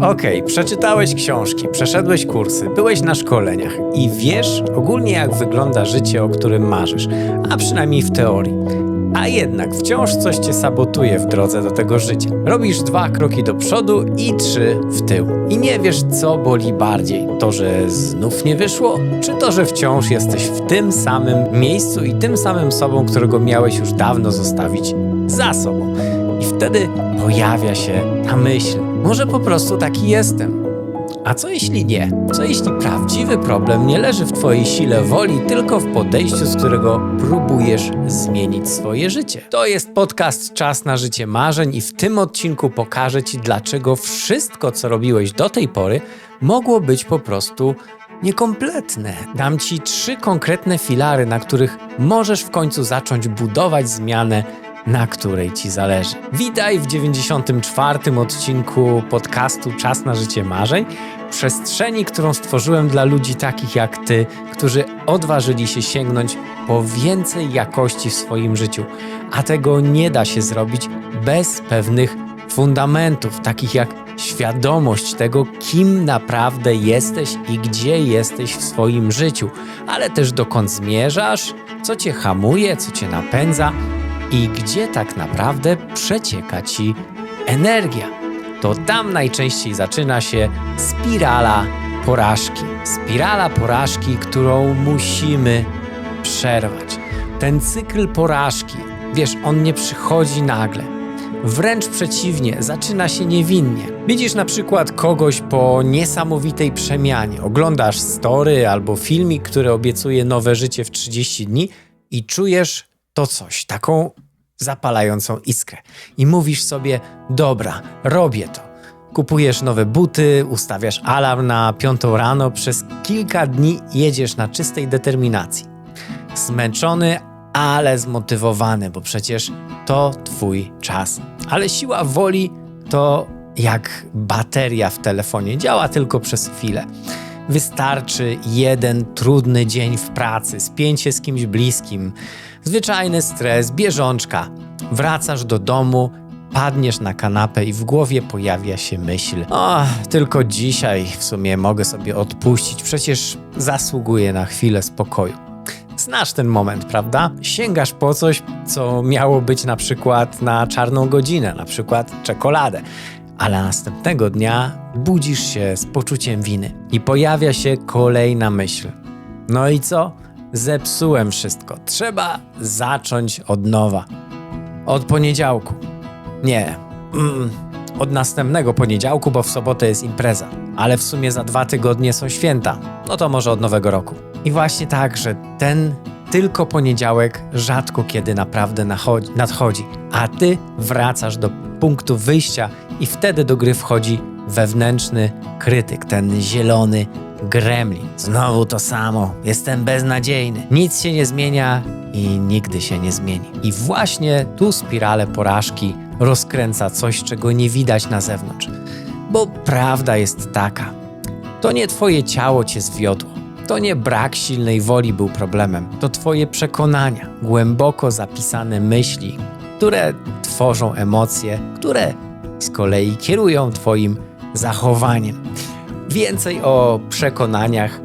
Okej, przeczytałeś książki, przeszedłeś kursy, byłeś na szkoleniach i wiesz ogólnie jak wygląda życie, o którym marzysz, a przynajmniej w teorii. A jednak wciąż coś cię sabotuje w drodze do tego życia. Robisz dwa kroki do przodu i trzy w tył. I nie wiesz, co boli bardziej. To, że znów nie wyszło, czy to, że wciąż jesteś w tym samym miejscu i tym samym sobą, którego miałeś już dawno zostawić za sobą. I wtedy pojawia się ta myśl. Może po prostu taki jestem. A co jeśli nie? Co jeśli prawdziwy problem nie leży w Twojej sile woli, tylko w podejściu, z którego próbujesz zmienić swoje życie? To jest podcast Czas na życie marzeń i w tym odcinku pokażę Ci, dlaczego wszystko, co robiłeś do tej pory, mogło być po prostu niekompletne. Dam Ci trzy konkretne filary, na których możesz w końcu zacząć budować zmianę na której Ci zależy. Witaj w 94. odcinku podcastu Czas na życie marzeń, przestrzeni, którą stworzyłem dla ludzi takich jak Ty, którzy odważyli się sięgnąć po więcej jakości w swoim życiu, a tego nie da się zrobić bez pewnych fundamentów, takich jak świadomość tego, kim naprawdę jesteś i gdzie jesteś w swoim życiu, ale też dokąd zmierzasz, co cię hamuje, co cię napędza i gdzie tak naprawdę przecieka ci energia. To tam najczęściej zaczyna się spirala porażki. Spirala porażki, którą musimy przerwać. Ten cykl porażki, wiesz, on nie przychodzi nagle. Wręcz przeciwnie, zaczyna się niewinnie. Widzisz na przykład kogoś po niesamowitej przemianie, oglądasz story albo filmik, który obiecuje nowe życie w 30 dni i czujesz to coś, taką zapalającą iskrę. I mówisz sobie: Dobra, robię to. Kupujesz nowe buty, ustawiasz alarm na piątą rano, przez kilka dni jedziesz na czystej determinacji. Zmęczony, ale zmotywowany, bo przecież to Twój czas. Ale siła woli to jak bateria w telefonie, działa tylko przez chwilę. Wystarczy jeden trudny dzień w pracy, spięcie z kimś bliskim, zwyczajny stres, bieżączka. Wracasz do domu, padniesz na kanapę i w głowie pojawia się myśl: O, tylko dzisiaj w sumie mogę sobie odpuścić, przecież zasługuję na chwilę spokoju. Znasz ten moment, prawda? Sięgasz po coś, co miało być na przykład na czarną godzinę, na przykład czekoladę ale następnego dnia budzisz się z poczuciem winy i pojawia się kolejna myśl. No i co? Zepsułem wszystko. Trzeba zacząć od nowa. Od poniedziałku. Nie. Mm, od następnego poniedziałku, bo w sobotę jest impreza. Ale w sumie za dwa tygodnie są święta. No to może od nowego roku. I właśnie tak, że ten tylko poniedziałek rzadko kiedy naprawdę nadchodzi, a ty wracasz do punktu wyjścia i wtedy do gry wchodzi wewnętrzny krytyk, ten zielony gremlin. Znowu to samo, jestem beznadziejny. Nic się nie zmienia i nigdy się nie zmieni. I właśnie tu spirale porażki rozkręca coś, czego nie widać na zewnątrz. Bo prawda jest taka: to nie twoje ciało cię zwiodło. To nie brak silnej woli był problemem, to Twoje przekonania, głęboko zapisane myśli, które tworzą emocje, które z kolei kierują Twoim zachowaniem. Więcej o przekonaniach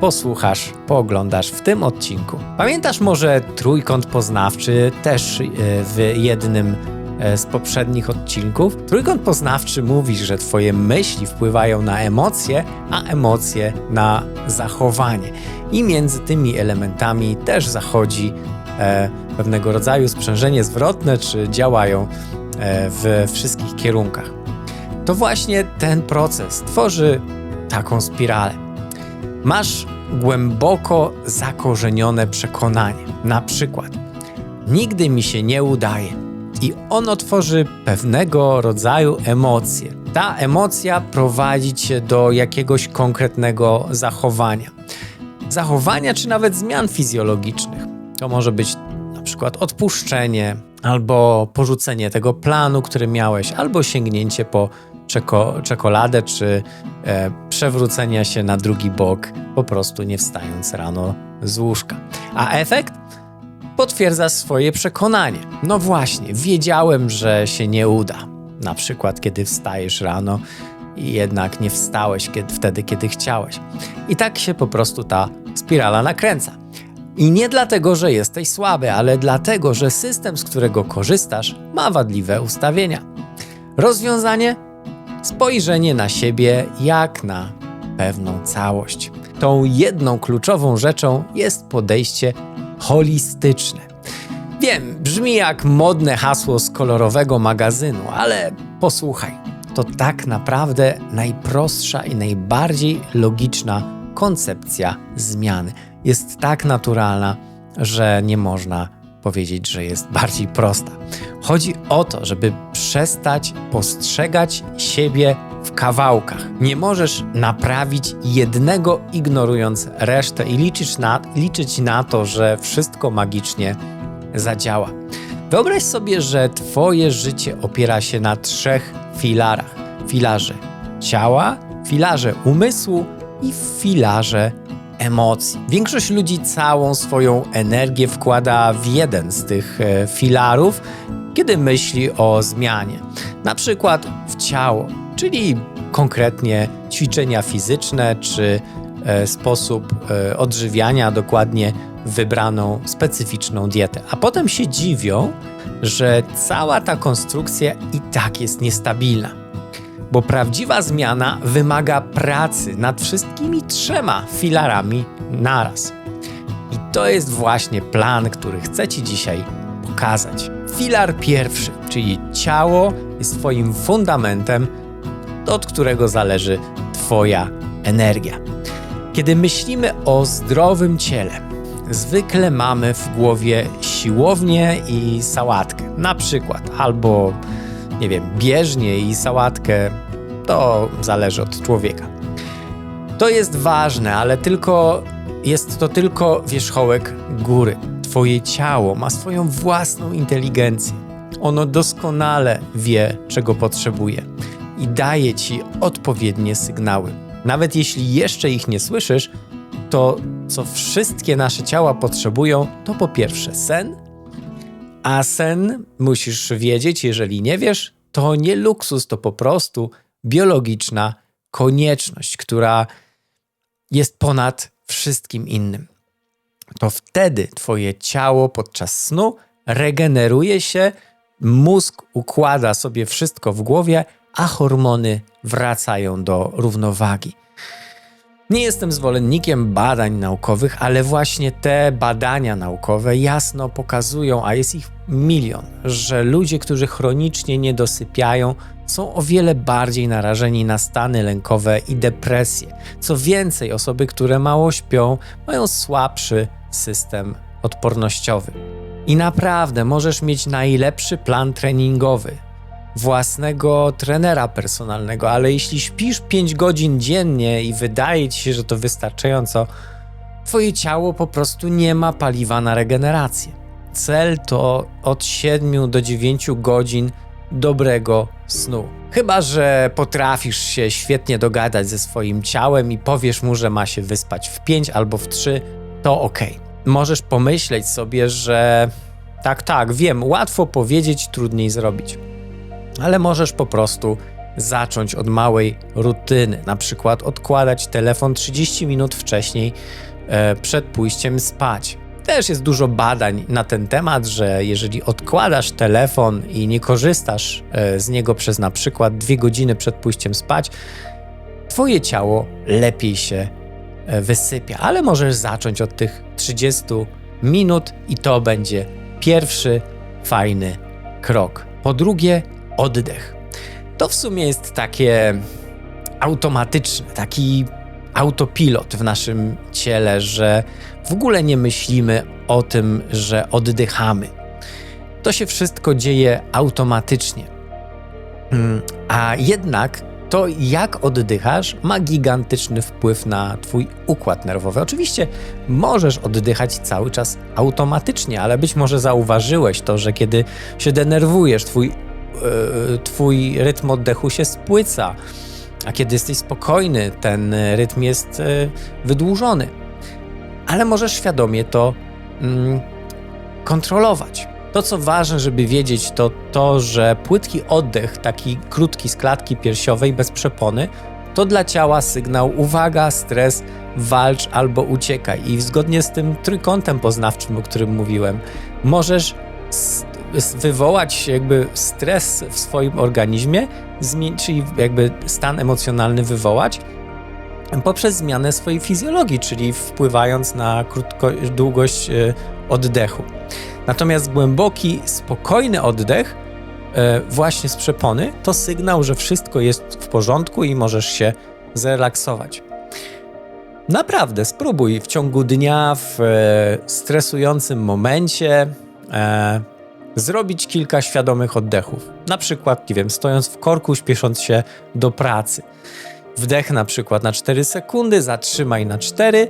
posłuchasz, pooglądasz w tym odcinku. Pamiętasz może trójkąt poznawczy też e, w jednym e, z poprzednich odcinków? Trójkąt poznawczy mówi, że Twoje myśli wpływają na emocje, a emocje na zachowanie. I między tymi elementami też zachodzi e, pewnego rodzaju sprzężenie zwrotne, czy działają e, w wszystkich kierunkach. To właśnie ten proces tworzy taką spiralę. Masz głęboko zakorzenione przekonanie, na przykład nigdy mi się nie udaje i ono tworzy pewnego rodzaju emocje. Ta emocja prowadzi cię do jakiegoś konkretnego zachowania. Zachowania czy nawet zmian fizjologicznych. To może być przykład odpuszczenie, albo porzucenie tego planu, który miałeś, albo sięgnięcie po czeko czekoladę, czy e, przewrócenie się na drugi bok, po prostu nie wstając rano z łóżka. A efekt? Potwierdza swoje przekonanie. No właśnie, wiedziałem, że się nie uda. Na przykład, kiedy wstajesz rano i jednak nie wstałeś kiedy, wtedy, kiedy chciałeś. I tak się po prostu ta spirala nakręca. I nie dlatego, że jesteś słaby, ale dlatego, że system, z którego korzystasz, ma wadliwe ustawienia. Rozwiązanie? Spojrzenie na siebie jak na pewną całość. Tą jedną kluczową rzeczą jest podejście holistyczne. Wiem, brzmi jak modne hasło z kolorowego magazynu, ale posłuchaj, to tak naprawdę najprostsza i najbardziej logiczna koncepcja zmiany. Jest tak naturalna, że nie można powiedzieć, że jest bardziej prosta. Chodzi o to, żeby przestać postrzegać siebie w kawałkach. Nie możesz naprawić jednego, ignorując resztę i liczyć na, liczyć na to, że wszystko magicznie zadziała. Wyobraź sobie, że Twoje życie opiera się na trzech filarach: filarze ciała, filarze umysłu i filarze emocji. Większość ludzi całą swoją energię wkłada w jeden z tych e, filarów, kiedy myśli o zmianie. Na przykład w ciało, czyli konkretnie ćwiczenia fizyczne czy e, sposób e, odżywiania, dokładnie wybraną specyficzną dietę. A potem się dziwią, że cała ta konstrukcja i tak jest niestabilna. Bo prawdziwa zmiana wymaga pracy nad wszystkimi trzema filarami naraz. I to jest właśnie plan, który chcę Ci dzisiaj pokazać. Filar pierwszy, czyli ciało, jest Twoim fundamentem, od którego zależy Twoja energia. Kiedy myślimy o zdrowym ciele, zwykle mamy w głowie siłownię i sałatkę. Na przykład, albo nie wiem, bieżnię i sałatkę, to zależy od człowieka. To jest ważne, ale tylko jest to tylko wierzchołek góry. Twoje ciało ma swoją własną inteligencję. Ono doskonale wie, czego potrzebuje i daje ci odpowiednie sygnały. Nawet jeśli jeszcze ich nie słyszysz, to co wszystkie nasze ciała potrzebują, to po pierwsze sen, a sen musisz wiedzieć, jeżeli nie wiesz, to nie luksus, to po prostu biologiczna konieczność, która jest ponad wszystkim innym. To wtedy Twoje ciało podczas snu regeneruje się, mózg układa sobie wszystko w głowie, a hormony wracają do równowagi. Nie jestem zwolennikiem badań naukowych, ale właśnie te badania naukowe jasno pokazują, a jest ich milion, że ludzie, którzy chronicznie nie dosypiają, są o wiele bardziej narażeni na stany lękowe i depresję. Co więcej, osoby, które mało śpią, mają słabszy system odpornościowy. I naprawdę możesz mieć najlepszy plan treningowy, własnego trenera personalnego, ale jeśli śpisz 5 godzin dziennie i wydaje ci się, że to wystarczająco, twoje ciało po prostu nie ma paliwa na regenerację. Cel to od 7 do 9 godzin dobrego snu. Chyba, że potrafisz się świetnie dogadać ze swoim ciałem i powiesz mu, że ma się wyspać w 5 albo w 3, to ok. Możesz pomyśleć sobie, że tak, tak, wiem, łatwo powiedzieć, trudniej zrobić ale możesz po prostu zacząć od małej rutyny, na przykład odkładać telefon 30 minut wcześniej e, przed pójściem spać. Też jest dużo badań na ten temat, że jeżeli odkładasz telefon i nie korzystasz e, z niego przez na przykład dwie godziny przed pójściem spać, twoje ciało lepiej się wysypia. Ale możesz zacząć od tych 30 minut i to będzie pierwszy fajny krok. Po drugie, oddech. To w sumie jest takie automatyczne, taki autopilot w naszym ciele, że w ogóle nie myślimy o tym, że oddychamy. To się wszystko dzieje automatycznie. Mm, a jednak to, jak oddychasz, ma gigantyczny wpływ na Twój układ nerwowy. Oczywiście możesz oddychać cały czas automatycznie, ale być może zauważyłeś to, że kiedy się denerwujesz, Twój E, twój rytm oddechu się spłyca, a kiedy jesteś spokojny, ten rytm jest e, wydłużony. Ale możesz świadomie to mm, kontrolować. To, co ważne, żeby wiedzieć, to to, że płytki oddech, taki krótki z klatki piersiowej bez przepony, to dla ciała sygnał uwaga, stres, walcz albo uciekaj. I zgodnie z tym trójkątem poznawczym, o którym mówiłem, możesz wywołać jakby stres w swoim organizmie, czyli jakby stan emocjonalny wywołać poprzez zmianę swojej fizjologii, czyli wpływając na krótko, długość e, oddechu. Natomiast głęboki, spokojny oddech, e, właśnie z przepony, to sygnał, że wszystko jest w porządku i możesz się zrelaksować. Naprawdę, spróbuj w ciągu dnia, w e, stresującym momencie, e, zrobić kilka świadomych oddechów. Na przykład, nie wiem, stojąc w korku, śpiesząc się do pracy. Wdech na przykład na 4 sekundy, zatrzymaj na 4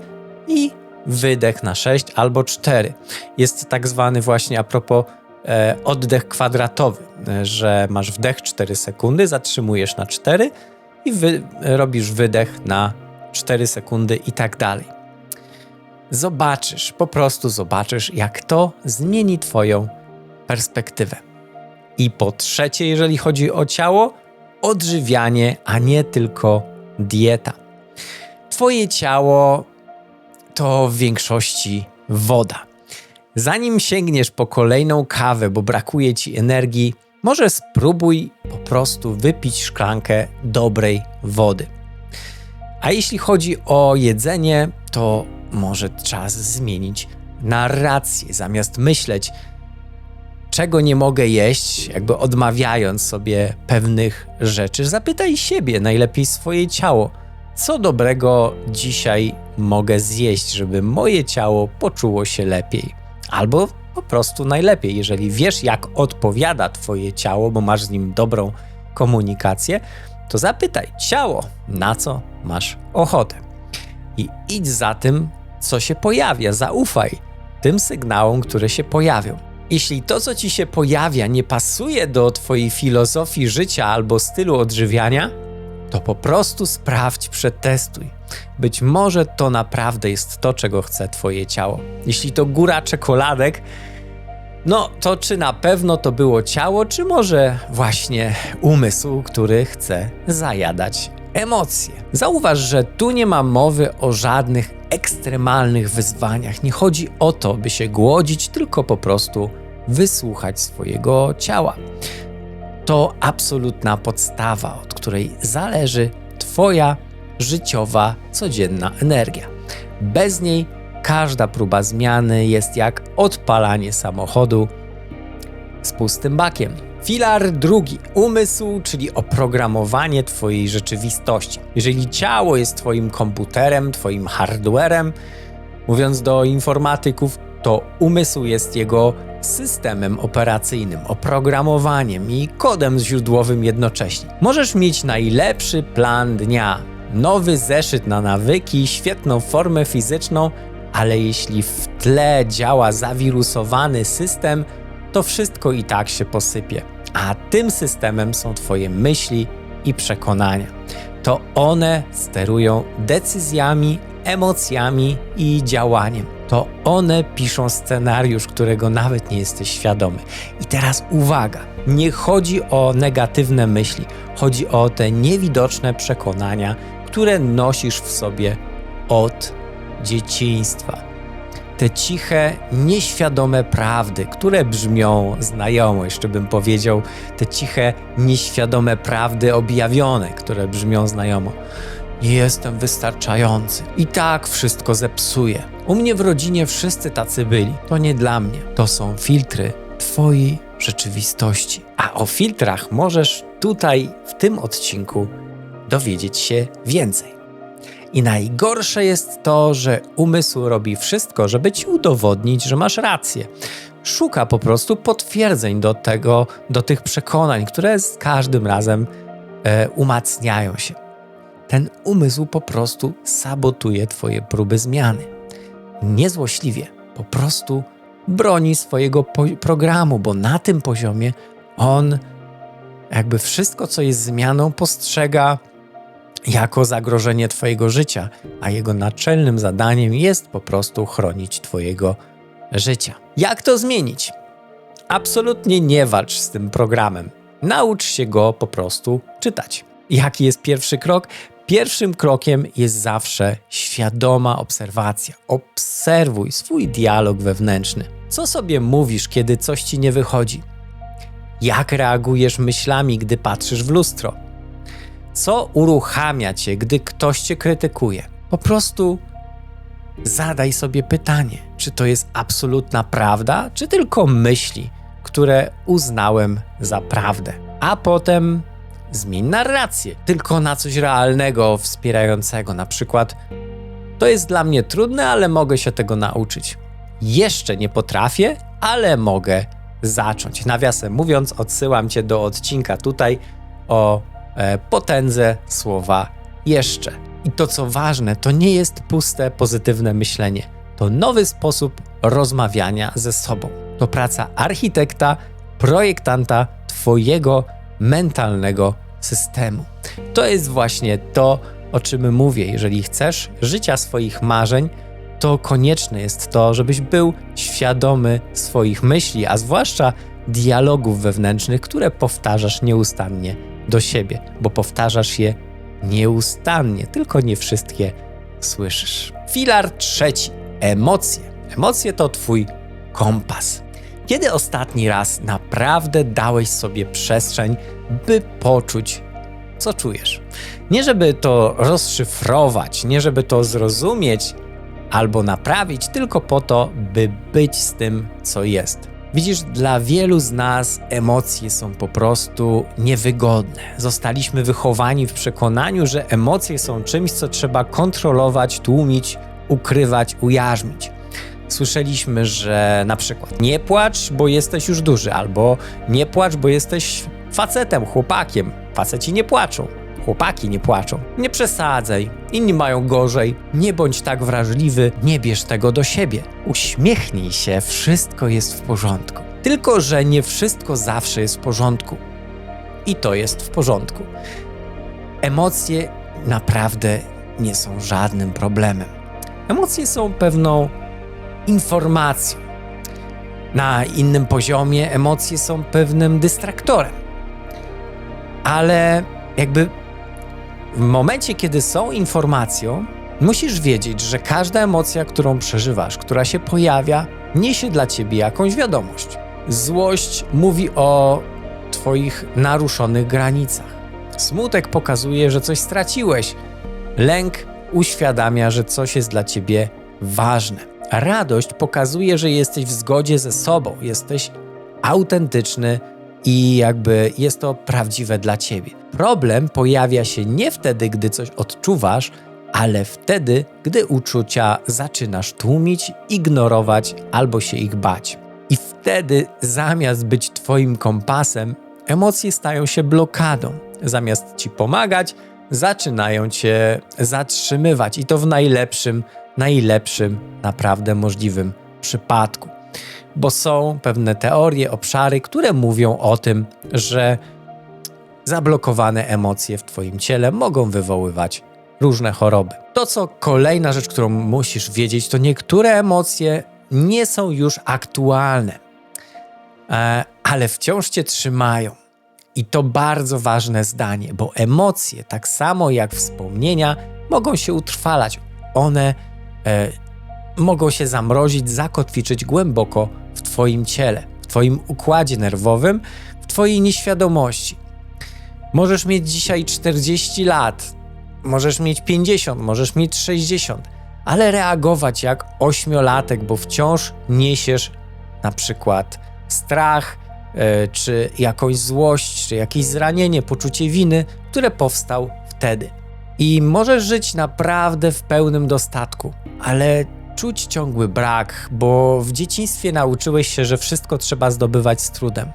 i wydech na 6 albo 4. Jest tak zwany właśnie a propos e, oddech kwadratowy, że masz wdech 4 sekundy, zatrzymujesz na 4 i wy, robisz wydech na 4 sekundy i tak dalej. Zobaczysz, po prostu zobaczysz, jak to zmieni Twoją perspektywę. I po trzecie, jeżeli chodzi o ciało, odżywianie, a nie tylko dieta. Twoje ciało to w większości woda. Zanim sięgniesz po kolejną kawę, bo brakuje ci energii, może spróbuj po prostu wypić szklankę dobrej wody. A jeśli chodzi o jedzenie, to może czas zmienić narrację. Zamiast myśleć, czego nie mogę jeść, jakby odmawiając sobie pewnych rzeczy, zapytaj siebie, najlepiej swoje ciało, co dobrego dzisiaj mogę zjeść, żeby moje ciało poczuło się lepiej. Albo po prostu najlepiej, jeżeli wiesz, jak odpowiada Twoje ciało, bo masz z nim dobrą komunikację, to zapytaj ciało, na co masz ochotę. I idź za tym, co się pojawia, zaufaj tym sygnałom, które się pojawią. Jeśli to, co ci się pojawia, nie pasuje do Twojej filozofii życia albo stylu odżywiania, to po prostu sprawdź, przetestuj. Być może to naprawdę jest to, czego chce Twoje ciało. Jeśli to góra czekoladek, no to czy na pewno to było ciało, czy może właśnie umysł, który chce zajadać emocje. Zauważ, że tu nie ma mowy o żadnych ekstremalnych wyzwaniach. Nie chodzi o to, by się głodzić, tylko po prostu wysłuchać swojego ciała. To absolutna podstawa, od której zależy Twoja życiowa, codzienna energia. Bez niej każda próba zmiany jest jak odpalanie samochodu z pustym bakiem. Filar drugi, umysł, czyli oprogramowanie Twojej rzeczywistości. Jeżeli ciało jest Twoim komputerem, Twoim hardwarem, mówiąc do informatyków, to umysł jest jego systemem operacyjnym, oprogramowaniem i kodem źródłowym jednocześnie. Możesz mieć najlepszy plan dnia, nowy zeszyt na nawyki, świetną formę fizyczną, ale jeśli w tle działa zawirusowany system, to wszystko i tak się posypie. A tym systemem są Twoje myśli i przekonania. To one sterują decyzjami, emocjami i działaniem. To one piszą scenariusz, którego nawet nie jesteś świadomy. I teraz uwaga, nie chodzi o negatywne myśli, chodzi o te niewidoczne przekonania, które nosisz w sobie od dzieciństwa. Te ciche, nieświadome prawdy, które brzmią znajomo, jeszcze bym powiedział, te ciche, nieświadome prawdy objawione, które brzmią znajomo. Nie jestem wystarczający. I tak wszystko zepsuje. U mnie w rodzinie wszyscy tacy byli. To nie dla mnie. To są filtry Twojej rzeczywistości. A o filtrach możesz tutaj, w tym odcinku, dowiedzieć się więcej. I najgorsze jest to, że umysł robi wszystko, żeby ci udowodnić, że masz rację. Szuka po prostu potwierdzeń do tego, do tych przekonań, które z każdym razem e, umacniają się. Ten umysł po prostu sabotuje Twoje próby zmiany. Niezłośliwie, po prostu broni swojego programu, bo na tym poziomie on jakby wszystko, co jest zmianą, postrzega jako zagrożenie Twojego życia, a jego naczelnym zadaniem jest po prostu chronić Twojego życia. Jak to zmienić? Absolutnie nie walcz z tym programem. Naucz się go po prostu czytać. Jaki jest pierwszy krok? Pierwszym krokiem jest zawsze świadoma obserwacja. Obserwuj swój dialog wewnętrzny. Co sobie mówisz, kiedy coś ci nie wychodzi? Jak reagujesz myślami, gdy patrzysz w lustro? Co uruchamia cię, gdy ktoś cię krytykuje? Po prostu zadaj sobie pytanie, czy to jest absolutna prawda, czy tylko myśli, które uznałem za prawdę. A potem zmień narrację, tylko na coś realnego, wspierającego. Na przykład, to jest dla mnie trudne, ale mogę się tego nauczyć. Jeszcze nie potrafię, ale mogę zacząć. Nawiasem mówiąc, odsyłam cię do odcinka tutaj o e, potędze słowa jeszcze. I to co ważne, to nie jest puste, pozytywne myślenie. To nowy sposób rozmawiania ze sobą. To praca architekta, projektanta Twojego mentalnego systemu. To jest właśnie to, o czym mówię. Jeżeli chcesz życia swoich marzeń, to konieczne jest to, żebyś był świadomy swoich myśli, a zwłaszcza dialogów wewnętrznych, które powtarzasz nieustannie do siebie, bo powtarzasz je nieustannie, tylko nie wszystkie słyszysz. Filar trzeci emocje. Emocje to Twój kompas. Kiedy ostatni raz naprawdę dałeś sobie przestrzeń, by poczuć, co czujesz? Nie żeby to rozszyfrować, nie żeby to zrozumieć albo naprawić, tylko po to, by być z tym, co jest. Widzisz, dla wielu z nas emocje są po prostu niewygodne. Zostaliśmy wychowani w przekonaniu, że emocje są czymś, co trzeba kontrolować, tłumić, ukrywać, ujarzmić. Słyszeliśmy, że na przykład nie płacz, bo jesteś już duży, albo nie płacz, bo jesteś facetem, chłopakiem. Faceci nie płaczą. Chłopaki nie płaczą. Nie przesadzaj, inni mają gorzej. Nie bądź tak wrażliwy, nie bierz tego do siebie. Uśmiechnij się, wszystko jest w porządku. Tylko, że nie wszystko zawsze jest w porządku. I to jest w porządku. Emocje naprawdę nie są żadnym problemem. Emocje są pewną informacją. Na innym poziomie emocje są pewnym dystraktorem. Ale jakby w momencie, kiedy są informacją, musisz wiedzieć, że każda emocja, którą przeżywasz, która się pojawia, niesie dla ciebie jakąś wiadomość. Złość mówi o Twoich naruszonych granicach. Smutek pokazuje, że coś straciłeś. Lęk uświadamia, że coś jest dla ciebie ważne. Radość pokazuje, że jesteś w zgodzie ze sobą, jesteś autentyczny i jakby jest to prawdziwe dla ciebie. Problem pojawia się nie wtedy, gdy coś odczuwasz, ale wtedy, gdy uczucia zaczynasz tłumić, ignorować albo się ich bać. I wtedy, zamiast być Twoim kompasem, emocje stają się blokadą. Zamiast Ci pomagać, zaczynają Cię zatrzymywać i to w najlepszym, najlepszym, naprawdę możliwym przypadku. Bo są pewne teorie, obszary, które mówią o tym, że zablokowane emocje w Twoim ciele mogą wywoływać różne choroby. To, co kolejna rzecz, którą musisz wiedzieć, to niektóre emocje nie są już aktualne, e, ale wciąż cię trzymają. I to bardzo ważne zdanie, bo emocje, tak samo jak wspomnienia, mogą się utrwalać. One e, mogą się zamrozić, zakotwiczyć głęboko w Twoim ciele, w Twoim układzie nerwowym, w Twojej nieświadomości. Możesz mieć dzisiaj 40 lat, możesz mieć 50, możesz mieć 60, ale reagować jak ośmiolatek, bo wciąż niesiesz na przykład strach, yy, czy jakąś złość, czy jakieś zranienie, poczucie winy, które powstał wtedy. I możesz żyć naprawdę w pełnym dostatku, ale czuć ciągły brak, bo w dzieciństwie nauczyłeś się, że wszystko trzeba zdobywać z trudem.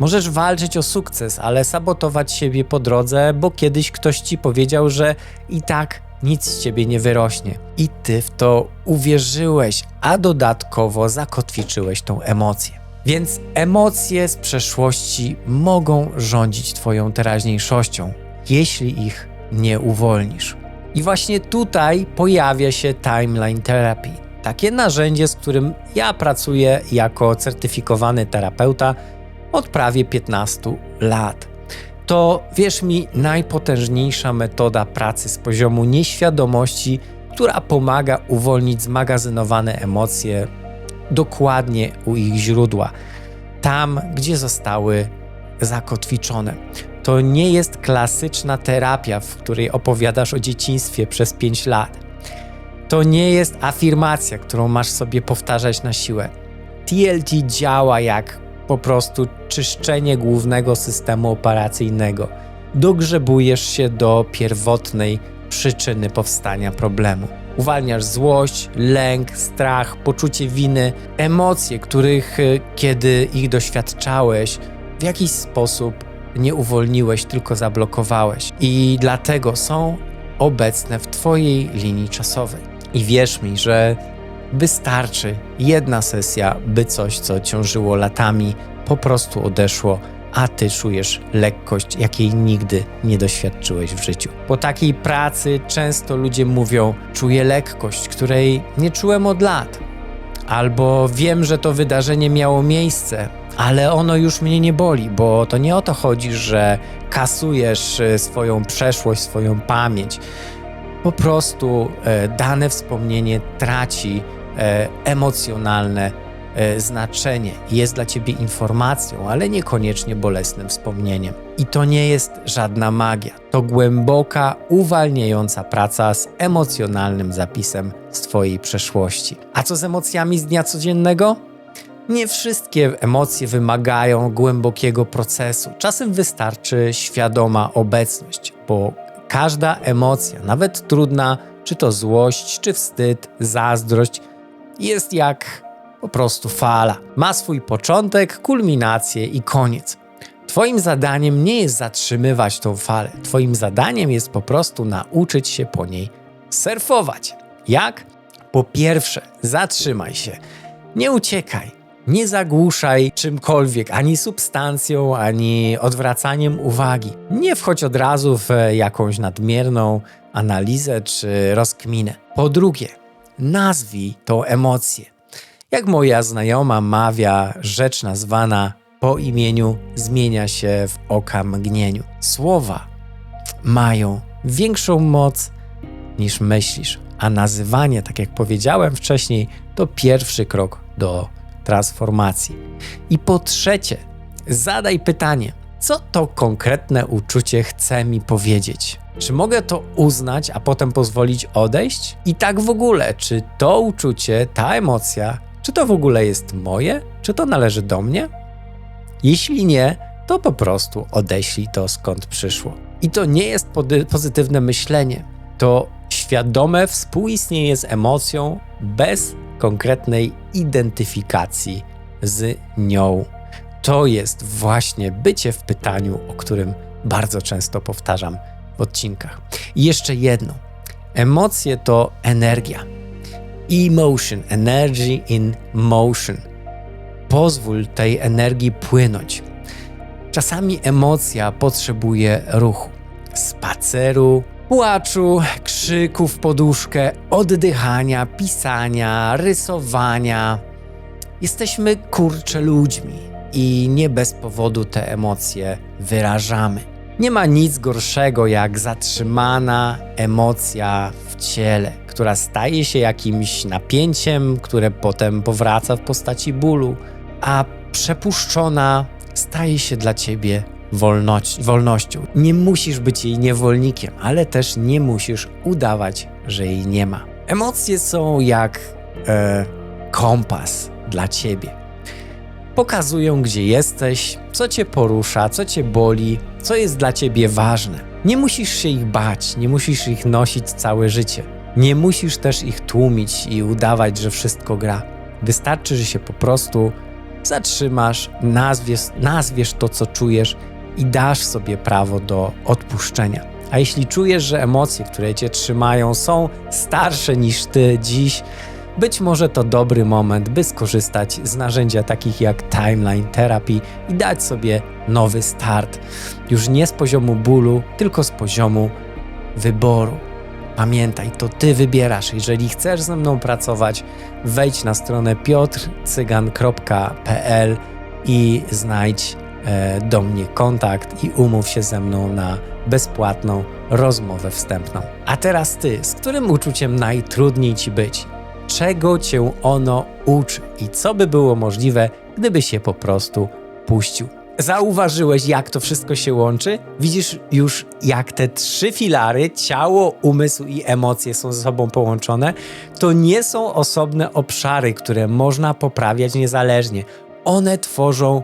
Możesz walczyć o sukces, ale sabotować siebie po drodze, bo kiedyś ktoś ci powiedział, że i tak nic z ciebie nie wyrośnie. I ty w to uwierzyłeś, a dodatkowo zakotwiczyłeś tą emocję. Więc emocje z przeszłości mogą rządzić twoją teraźniejszością, jeśli ich nie uwolnisz. I właśnie tutaj pojawia się timeline therapy. takie narzędzie, z którym ja pracuję jako certyfikowany terapeuta od prawie 15 lat. To, wierz mi, najpotężniejsza metoda pracy z poziomu nieświadomości, która pomaga uwolnić zmagazynowane emocje dokładnie u ich źródła, tam, gdzie zostały zakotwiczone. To nie jest klasyczna terapia, w której opowiadasz o dzieciństwie przez 5 lat. To nie jest afirmacja, którą masz sobie powtarzać na siłę. TLT działa jak po prostu czyszczenie głównego systemu operacyjnego. Dogrzebujesz się do pierwotnej przyczyny powstania problemu. Uwalniasz złość, lęk, strach, poczucie winy, emocje, których y, kiedy ich doświadczałeś, w jakiś sposób nie uwolniłeś, tylko zablokowałeś. I dlatego są obecne w Twojej linii czasowej. I wierz mi, że wystarczy jedna sesja, by coś, co ciążyło latami, po prostu odeszło, a ty czujesz lekkość, jakiej nigdy nie doświadczyłeś w życiu. Po takiej pracy często ludzie mówią: Czuję lekkość, której nie czułem od lat. Albo wiem, że to wydarzenie miało miejsce, ale ono już mnie nie boli, bo to nie o to chodzi, że kasujesz e, swoją przeszłość, swoją pamięć. Po prostu e, dane wspomnienie traci e, emocjonalne znaczenie. Jest dla ciebie informacją, ale niekoniecznie bolesnym wspomnieniem. I to nie jest żadna magia. To głęboka, uwalniająca praca z emocjonalnym zapisem z twojej przeszłości. A co z emocjami z dnia codziennego? Nie wszystkie emocje wymagają głębokiego procesu. Czasem wystarczy świadoma obecność, bo każda emocja, nawet trudna, czy to złość, czy wstyd, zazdrość, jest jak po prostu fala. Ma swój początek, kulminację i koniec. Twoim zadaniem nie jest zatrzymywać tą falę. Twoim zadaniem jest po prostu nauczyć się po niej surfować. Jak? Po pierwsze, zatrzymaj się. Nie uciekaj. Nie zagłuszaj czymkolwiek, ani substancją, ani odwracaniem uwagi. Nie wchodź od razu w jakąś nadmierną analizę czy rozkminę. Po drugie, nazwij tą emocję. Jak moja znajoma mawia, rzecz nazwana po imieniu zmienia się w oka mgnieniu. Słowa mają większą moc niż myślisz, a nazywanie, tak jak powiedziałem wcześniej, to pierwszy krok do transformacji. I po trzecie, zadaj pytanie, co to konkretne uczucie chce mi powiedzieć? Czy mogę to uznać, a potem pozwolić odejść? I tak w ogóle, czy to uczucie, ta emocja, czy to w ogóle jest moje? Czy to należy do mnie? Jeśli nie, to po prostu odeślij to skąd przyszło. I to nie jest pozytywne myślenie. To świadome współistnienie z emocją bez konkretnej identyfikacji z nią. To jest właśnie bycie w pytaniu, o którym bardzo często powtarzam w odcinkach. I jeszcze jedno. Emocje to energia. Emotion, energy in motion. Pozwól tej energii płynąć. Czasami emocja potrzebuje ruchu, spaceru, płaczu, krzyku w poduszkę, oddychania, pisania, rysowania. Jesteśmy kurcze ludźmi i nie bez powodu te emocje wyrażamy. Nie ma nic gorszego jak zatrzymana emocja w ciele, która staje się jakimś napięciem, które potem powraca w postaci bólu, a przepuszczona staje się dla ciebie wolność, wolnością. Nie musisz być jej niewolnikiem, ale też nie musisz udawać, że jej nie ma. Emocje są jak e, kompas dla ciebie. Pokazują, gdzie jesteś, co cię porusza, co cię boli, co jest dla ciebie ważne. Nie musisz się ich bać, nie musisz ich nosić całe życie. Nie musisz też ich tłumić i udawać, że wszystko gra. Wystarczy, że się po prostu zatrzymasz, nazwiesz, nazwiesz to, co czujesz i dasz sobie prawo do odpuszczenia. A jeśli czujesz, że emocje, które cię trzymają, są starsze niż ty dziś, być może to dobry moment, by skorzystać z narzędzia takich jak Timeline Therapy i dać sobie nowy start. Już nie z poziomu bólu, tylko z poziomu wyboru. Pamiętaj, to ty wybierasz. Jeżeli chcesz ze mną pracować, wejdź na stronę piotrcygan.pl i znajdź do mnie kontakt i umów się ze mną na bezpłatną rozmowę wstępną. A teraz ty, z którym uczuciem najtrudniej ci być? Czego cię ono uczy i co by było możliwe, gdyby się po prostu puścił? Zauważyłeś, jak to wszystko się łączy? Widzisz już, jak te trzy filary ciało, umysł i emocje są ze sobą połączone? To nie są osobne obszary, które można poprawiać niezależnie. One tworzą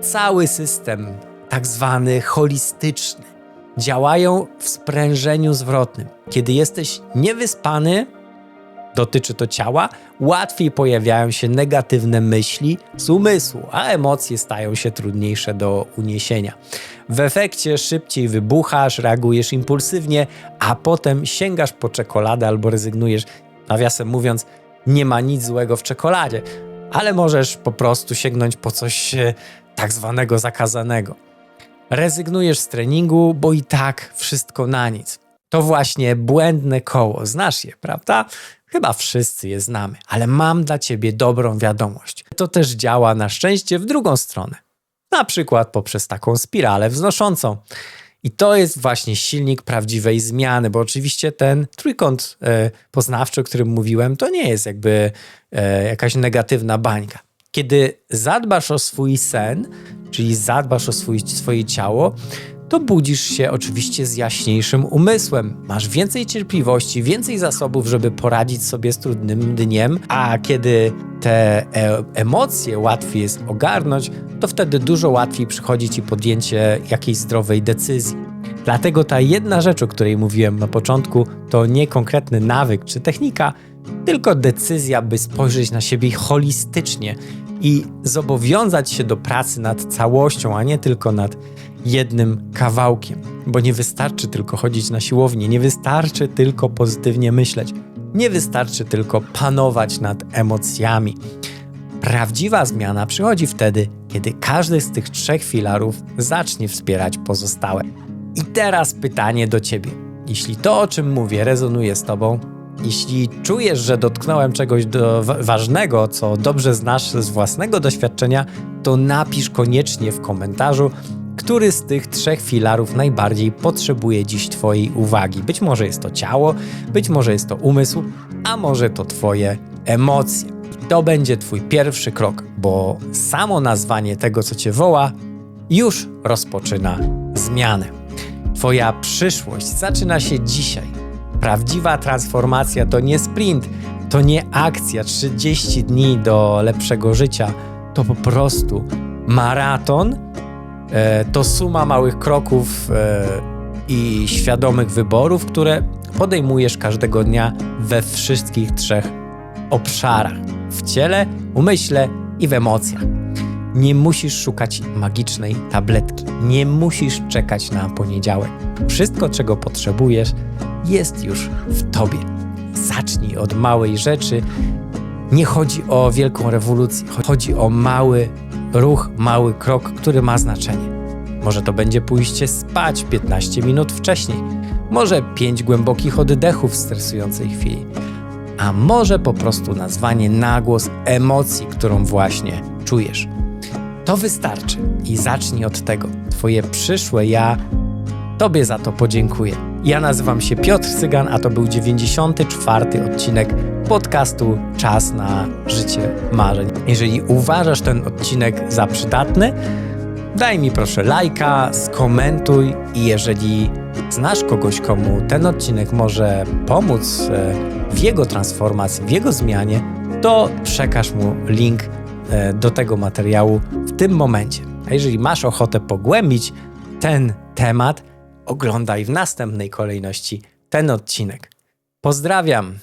cały system, tak zwany holistyczny. Działają w sprężeniu zwrotnym. Kiedy jesteś niewyspany, dotyczy to ciała, łatwiej pojawiają się negatywne myśli z umysłu, a emocje stają się trudniejsze do uniesienia. W efekcie szybciej wybuchasz, reagujesz impulsywnie, a potem sięgasz po czekoladę albo rezygnujesz. Nawiasem mówiąc, nie ma nic złego w czekoladzie, ale możesz po prostu sięgnąć po coś e, tak zwanego zakazanego. Rezygnujesz z treningu, bo i tak wszystko na nic. To właśnie błędne koło. Znasz je, prawda? Chyba wszyscy je znamy, ale mam dla ciebie dobrą wiadomość. To też działa na szczęście w drugą stronę. Na przykład poprzez taką spiralę wznoszącą. I to jest właśnie silnik prawdziwej zmiany, bo oczywiście ten trójkąt e, poznawczy, o którym mówiłem, to nie jest jakby e, jakaś negatywna bańka. Kiedy zadbasz o swój sen, czyli zadbasz o swój, swoje ciało, to budzisz się oczywiście z jaśniejszym umysłem. Masz więcej cierpliwości, więcej zasobów, żeby poradzić sobie z trudnym dniem, a kiedy te e emocje łatwiej jest ogarnąć, to wtedy dużo łatwiej przychodzi ci podjęcie jakiejś zdrowej decyzji. Dlatego ta jedna rzecz, o której mówiłem na początku, to nie konkretny nawyk czy technika, tylko decyzja, by spojrzeć na siebie holistycznie i zobowiązać się do pracy nad całością, a nie tylko nad jednym kawałkiem. Bo nie wystarczy tylko chodzić na siłownię, nie wystarczy tylko pozytywnie myśleć, nie wystarczy tylko panować nad emocjami. Prawdziwa zmiana przychodzi wtedy, kiedy każdy z tych trzech filarów zacznie wspierać pozostałe. I teraz pytanie do ciebie. Jeśli to, o czym mówię, rezonuje z tobą, jeśli czujesz, że dotknąłem czegoś do, ważnego, co dobrze znasz z własnego doświadczenia, to napisz koniecznie w komentarzu, który z tych trzech filarów najbardziej potrzebuje dziś Twojej uwagi. Być może jest to ciało, być może jest to umysł, a może to Twoje emocje. To będzie Twój pierwszy krok, bo samo nazwanie tego, co Cię woła, już rozpoczyna zmianę. Twoja przyszłość zaczyna się dzisiaj. Prawdziwa transformacja to nie sprint, to nie akcja 30 dni do lepszego życia, to po prostu maraton to suma małych kroków e, i świadomych wyborów, które podejmujesz każdego dnia we wszystkich trzech obszarach w ciele, umyśle i w emocjach. Nie musisz szukać magicznej tabletki, nie musisz czekać na poniedziałek. Wszystko, czego potrzebujesz, jest już w tobie. Zacznij od małej rzeczy. Nie chodzi o wielką rewolucję, chodzi o mały ruch, mały krok, który ma znaczenie. Może to będzie pójście spać 15 minut wcześniej, może 5 głębokich oddechów w stresującej chwili, a może po prostu nazwanie na głos emocji, którą właśnie czujesz. To wystarczy i zacznij od tego. Twoje przyszłe ja Tobie za to podziękuję. Ja nazywam się Piotr Cygan, a to był 94 odcinek podcastu Czas na życie marzeń. Jeżeli uważasz ten odcinek za przydatny, daj mi proszę lajka, skomentuj i jeżeli znasz kogoś, komu ten odcinek może pomóc e, w jego transformacji, w jego zmianie, to przekaż mu link e, do tego materiału w tym momencie. A jeżeli masz ochotę pogłębić ten temat, oglądaj w następnej kolejności ten odcinek. Pozdrawiam!